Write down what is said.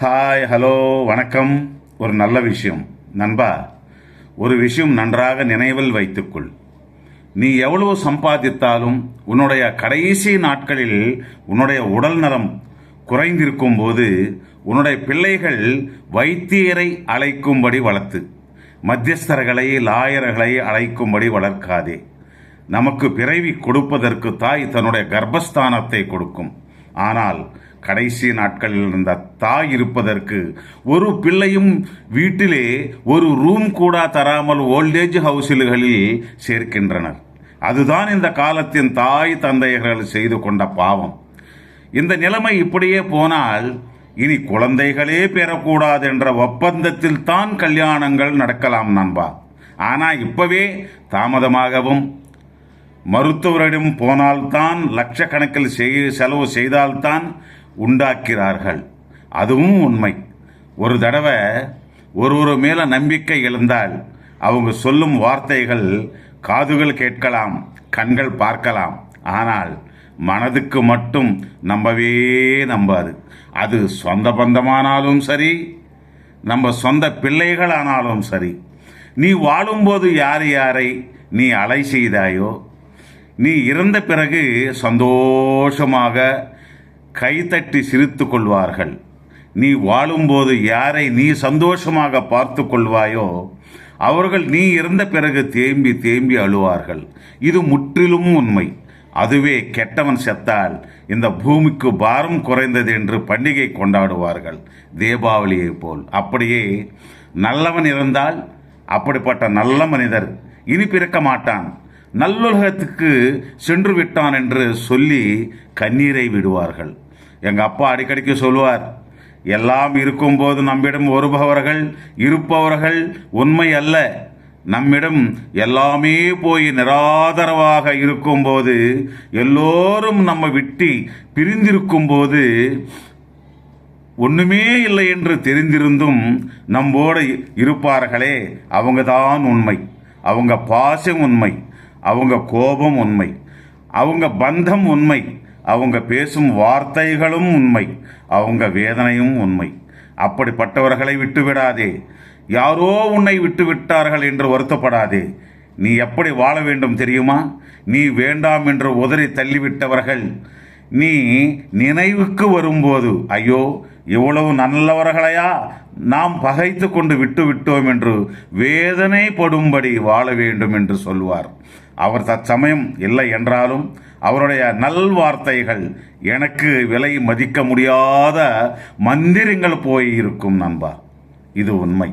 Hi hello வணக்கம். ஒரு நல்ல விஷயம். நண்பா ஒரு விஷயம் நன்றாக நினைவில் வைத்துக்கொள். நீ எவ்வளவு சம்பாதித்தாலும் உன்னுடைய கடைசி நாட்களில் உன்னுடைய உடல் நலம் குறைந்திருக்கும் போது உன்னுடைய பிள்ளைகள் வைத்தியரை அழைக்கும்படி வளர்த்து மத்தியஸ்தர்களை லாயர்களை அழைக்கும்படி வளர்க்காதே. நமக்கு பிறவி கொடுப்பதற்கு தாய் தன்னுடைய கர்ப்பஸ்தானத்தை கொடுக்கும். ஆனால் கடைசி நாட்களில் இருந்த தாய் இருப்பதற்கு ஒரு பிள்ளையும் வீட்டிலே ஒரு ரூம் கூட தராமல் ஓல்டேஜ் ஹவுசில்களில் சேர்க்கின்றனர். அதுதான் இந்த காலத்தின் தாய் தந்தையர்கள் செய்து கொண்ட பாவம். இந்த நிலைமை இப்படியே போனால் இனி குழந்தைகளே பெறக்கூடாது என்ற ஒப்பந்தத்தில் தான் கல்யாணங்கள் நடக்கலாம் நண்பா. ஆனால் இப்பவே தாமதமாகவும் மருத்துவரிடம் போனால்தான் லட்சக்கணக்கில் செய்- செலவு செய்தால்தான் உண்டாக்கிறார்கள். அதுவும் உண்மை. ஒரு தடவை ஒருவர் மேல நம்பிக்கை எழுந்தால் அவங்க சொல்லும் வார்த்தைகள் காதுகள் கேட்கலாம் கண்கள் பார்க்கலாம். ஆனால் மனதுக்கு மட்டும் நம்பவே நம்பாது. அது சொந்த பந்தமானாலும் சரி நம்ம சொந்த பிள்ளைகளானாலும் சரி. நீ வாழும்போது யார் யாரை நீ அலை செய்தாயோ நீ இறந்த பிறகு சந்தோஷமாக கைதட்டி சிரித்து கொள்வார்கள். நீ வாழும்போது யாரை நீ சந்தோஷமாக பார்த்து கொள்வாயோ அவர்கள் நீ இறந்த பிறகு தேம்பி தேம்பி அழுவார்கள். இது முற்றிலும் உண்மை. அதுவே கெட்டவன் செத்தால் இந்த பூமிக்கு பாரம் குறைந்தது என்று பண்டிகை கொண்டாடுவார்கள். தீபாவளியைப் போல். அப்படியே நல்லவன் இருந்தால் அப்படிப்பட்ட நல்ல மனிதர் இனி பிறக்க மாட்டான். நல்லுலகத்துக்கு சென்று விட்டான் என்று சொல்லி கண்ணீரை விடுவார்கள். எங்கள் அப்பா அடிக்கடிக்கு சொல்லுவார் எல்லாம் இருக்கும்போது நம்மிடம் வருபவர்கள் இருப்பவர்கள் உண்மை அல்ல. நம்மிடம் எல்லாமே போய் நிராதரவாக இருக்கும்போது எல்லோரும் நம்ம விட்டு பிரிந்திருக்கும் போது ஒன்றுமே இல்லை என்று தெரிந்திருந்தும் நம்மோடு இருப்பார்களே அவங்க தான் உண்மை. அவங்க பாசம் உண்மை. அவங்க கோபம் உண்மை. அவங்க பந்தம் உண்மை. அவங்க பேசும் வார்த்தைகளும் உண்மை. அவங்க வேதனையும் உண்மை. அப்படிப்பட்டவர்களை விட்டுவிடாதே. யாரோ உன்னை விட்டு விட்டார்கள் என்று வருத்தப்படாதே. நீ எப்படி வாழ வேண்டும் தெரியுமா? நீ வேண்டாம் என்று உதறி தள்ளிவிட்டவர்கள். நீ நினைவுக்கு வரும்போது ஐயோ இவ்வளவு நல்லவர்களையா? நாம் பகைத்து கொண்டு விட்டு விட்டோம் என்று வேதனைப்படும்படி வாழ வேண்டும் என்று சொல்வார். அவர் தற்சமயம் இல்லை என்றாலும் அவருடைய நல்வார்த்தைகள் எனக்கு விலை மதிக்க முடியாத மந்திரங்கள் போய் இருக்கும் நண்பா. இது உண்மை.